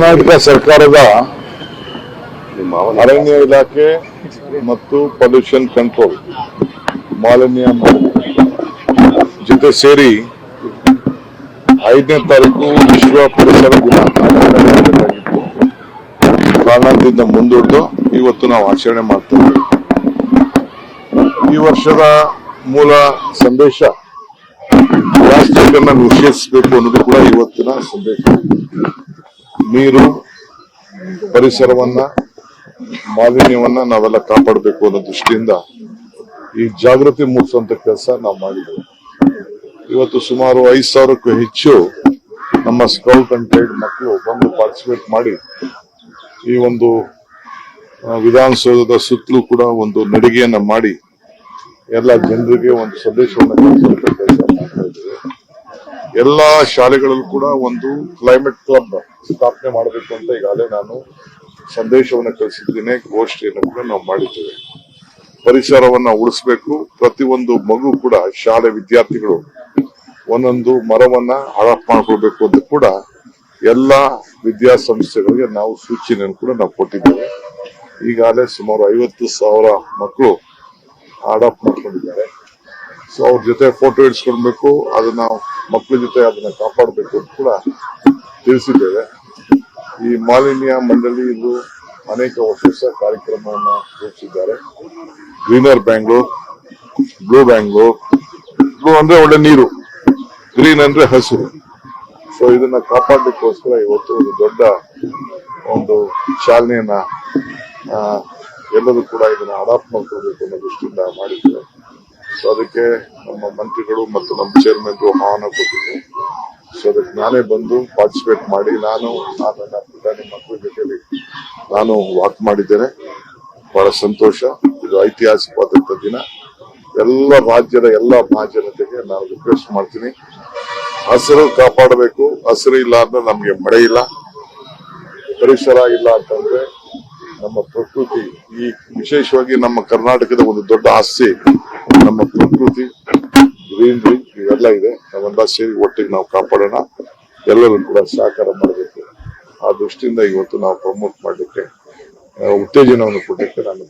ಕರ್ನಾಟಕ ಸರ್ಕಾರದ ಅರಣ್ಯ ಇಲಾಖೆ ಮತ್ತು ಪೊಲ್ಯೂಷನ್ ಕಂಟ್ರೋಲ್ ಮಾಲಿನ್ಯ ಜೊತೆ ಸೇರಿ ಐದನೇ ತಾರೀಕು ವಿಶ್ವ ಪರಿಸರ ದಿನ. ಕಾರಣದಿಂದ ಮುಂದೂಡಿದು ಇವತ್ತು ನಾವು ಆಚರಣೆ ಮಾಡ್ತೇವೆ ಈ ವರ್ಷದ ಮೂಲ ಸಂದೇಶ ಪ್ಲಾಸ್ಟಿಕ್ ಅನ್ನ ನಿಷೇಧಿಸಬೇಕು ಅನ್ನೋದು ಕೂಡ ಇವತ್ತಿನ ಸಂದೇಶ ನೀರು ಪರಿಸರವನ್ನ, ಮಾಲಿನ್ಯವನ್ನ ನಾವೆಲ್ಲ ಕಾಪಾಡಬೇಕು ಅನ್ನೋ ದೃಷ್ಟಿಯಿಂದ ಈ ಜಾಗೃತಿ ಮೂಡಿಸುವಂತ ಕೆಲಸ ನಾವು ಮಾಡಿದ್ದೇವೆ. ಇವತ್ತು ಸುಮಾರು ಐದು ಸಾವಿರಕ್ಕೂ ಹೆಚ್ಚು ನಮ್ಮ ಸ್ಕೌಟ್ ಅಂಡ್ ಗೈಡ್ ಮಕ್ಕಳು ಬಂದು ಪಾರ್ಟಿಸಿಪೇಟ್ ಮಾಡಿ ಈ ಒಂದು ವಿಧಾನಸೌಧದ ಸುತ್ತಲೂ ಕೂಡ ಒಂದು ನಡಿಗೆಯನ್ನ ಮಾಡಿ ಎಲ್ಲ ಜನರಿಗೆ ಒಂದು ಸಂದೇಶವನ್ನು ಕಳಿಸುವಂತ ಕೆಲಸ. ಎಲ್ಲಾ ಶಾಲೆಗಳಲ್ಲೂ ಕೂಡ ಒಂದು ಕ್ಲೈಮೇಟ್ ಕ್ಲಬ್ ಸ್ಥಾಪನೆ ಮಾಡಬೇಕು ಅಂತ ಈಗಾಗಲೇ ನಾನು ಸಂದೇಶವನ್ನು ಕಳಿಸಿದ್ದೇನೆ ಗೋಷ್ಠಿಯನ್ನು ಕೂಡ ನಾವು ಮಾಡಿದ್ದೇವೆ. ಪರಿಸರವನ್ನ ಉಳಿಸ್ಬೇಕು. ಪ್ರತಿಯೊಂದು ಮಗು ಕೂಡ ಶಾಲೆ ವಿದ್ಯಾರ್ಥಿಗಳು ಒಂದೊಂದು ಮರವನ್ನ ಹಳಪ್ ಮಾಡ್ಕೊಳ್ಬೇಕು ಅಂತ ಕೂಡ ಎಲ್ಲಾ ವಿದ್ಯಾಸಂಸ್ಥೆಗಳಿಗೆ ನಾವು ಸೂಚನೆಯನ್ನು ಕೂಡ ನಾವು ಕೊಟ್ಟಿದ್ದೇವೆ. ಈಗಾಗಲೇ ಸುಮಾರು ಐವತ್ತು ಸಾವಿರ ಮಕ್ಕಳು ಅಡಾಪ್ಟ್ ಮಾಡ್ಕೊಂಡಿದ್ದಾರೆ. ಸೊ ಅವ್ರ ಜೊತೆ ಫೋಟೋ ಇಡ್ಸ್ಕೊಳ್ಬೇಕು, ಅದನ್ನ ಮಕ್ಕಳ ಜೊತೆ ಅದನ್ನ ಕಾಪಾಡಬೇಕು ಅಂತ ಕೂಡ ತಿಳಿಸಿದ್ದೇವೆ. ಈ ಮಾಲಿನ್ಯ ಮಂಡಳಿ ಇದು ಅನೇಕ ವರ್ಷ ಕಾರ್ಯಕ್ರಮವನ್ನು ರೂಪಿಸಿದ್ದಾರೆ. Greener Bangalore blue Bangalore blue ಅಂದ್ರೆ ಒಳ್ಳೆ ನೀರು ಗ್ರೀನ್ ಅಂದ್ರೆ ಹಸಿರು. ಸೊ ಇದನ್ನ ಕಾಪಾಡಲಿಕ್ಕೋಸ್ಕರ ಇವತ್ತು ಒಂದು ದೊಡ್ಡ ಒಂದು ಚಾಲನೆಯನ್ನ ಎಲ್ಲರೂ ಕೂಡ ಇದನ್ನ ಅಡಾಪ್ಟ್ ಮಾಡ್ಕೊಳ್ಬೇಕು ಅನ್ನೋ ದೃಷ್ಟಿಯಿಂದ ಮಾಡಿದ್ದೇವೆ. ಸೊ ಅದಕ್ಕೆ ನಮ್ಮ ಮಂತ್ರಿಗಳು ಮತ್ತು ನಮ್ಮ ಚೇರ್ಮನ್ ಆಹ್ವಾನ ಕೊಟ್ಟಿದ್ರು ಸೊ ಅದಕ್ಕೆ ನಾನೇ ಬಂದು ಪಾರ್ಟಿಸಿಪೇಟ್ ಮಾಡಿ, ನಾನು ನಾನು ನನ್ನ ಪ್ರಧಾನಿ ಮಕ್ಕಳ ಜೊತೆಯಲ್ಲಿ ನಾನು ವಾಕ್ ಮಾಡಿದ್ದೇನೆ. ಬಹಳ ಸಂತೋಷ. ಇದು ಐತಿಹಾಸಿಕವಾದಂತ ದಿನ. ಎಲ್ಲ ರಾಜ್ಯದ ಎಲ್ಲ ಮಹಾಜನತೆಗೆ ನಾನು ರಿಕ್ವೆಸ್ಟ್ ಮಾಡ್ತೀನಿ. ಹಸಿರು ಕಾಪಾಡಬೇಕು. ಹಸಿರು ಇಲ್ಲ ಅಂದ್ರೆ ನಮ್ಗೆ ಮಳೆ ಇಲ್ಲ. ಪರಿಸರ ಇಲ್ಲ ಅಂತಂದ್ರೆ ನಮ್ಮ ಪ್ರಕೃತಿ ಈ ವಿಶೇಷವಾಗಿ ನಮ್ಮ ಕರ್ನಾಟಕದ ಒಂದು ದೊಡ್ಡ ಆಸ್ತಿ. ನಮ್ಮ ಪ್ರಕೃತಿ ಗ್ರೀನ್ರಿ ಇವೆಲ್ಲ ಇದೆ. ನಾವೆಲ್ಲ ಸೇರಿ ಒಟ್ಟಿಗೆ ನಾವು ಕಾಪಾಡೋಣ. ಎಲ್ಲರೂ ಕೂಡ ಸಹಕಾರ ಮಾಡಬೇಕು. ಆ ದೃಷ್ಟಿಯಿಂದ ಇವತ್ತು ನಾವು ಪ್ರಮೋಟ್ ಮಾಡಲಿಕ್ಕೆ ಉತ್ತೇಜನವನ್ನು ಕೊಡಲಿಕ್ಕೆ ನಾನು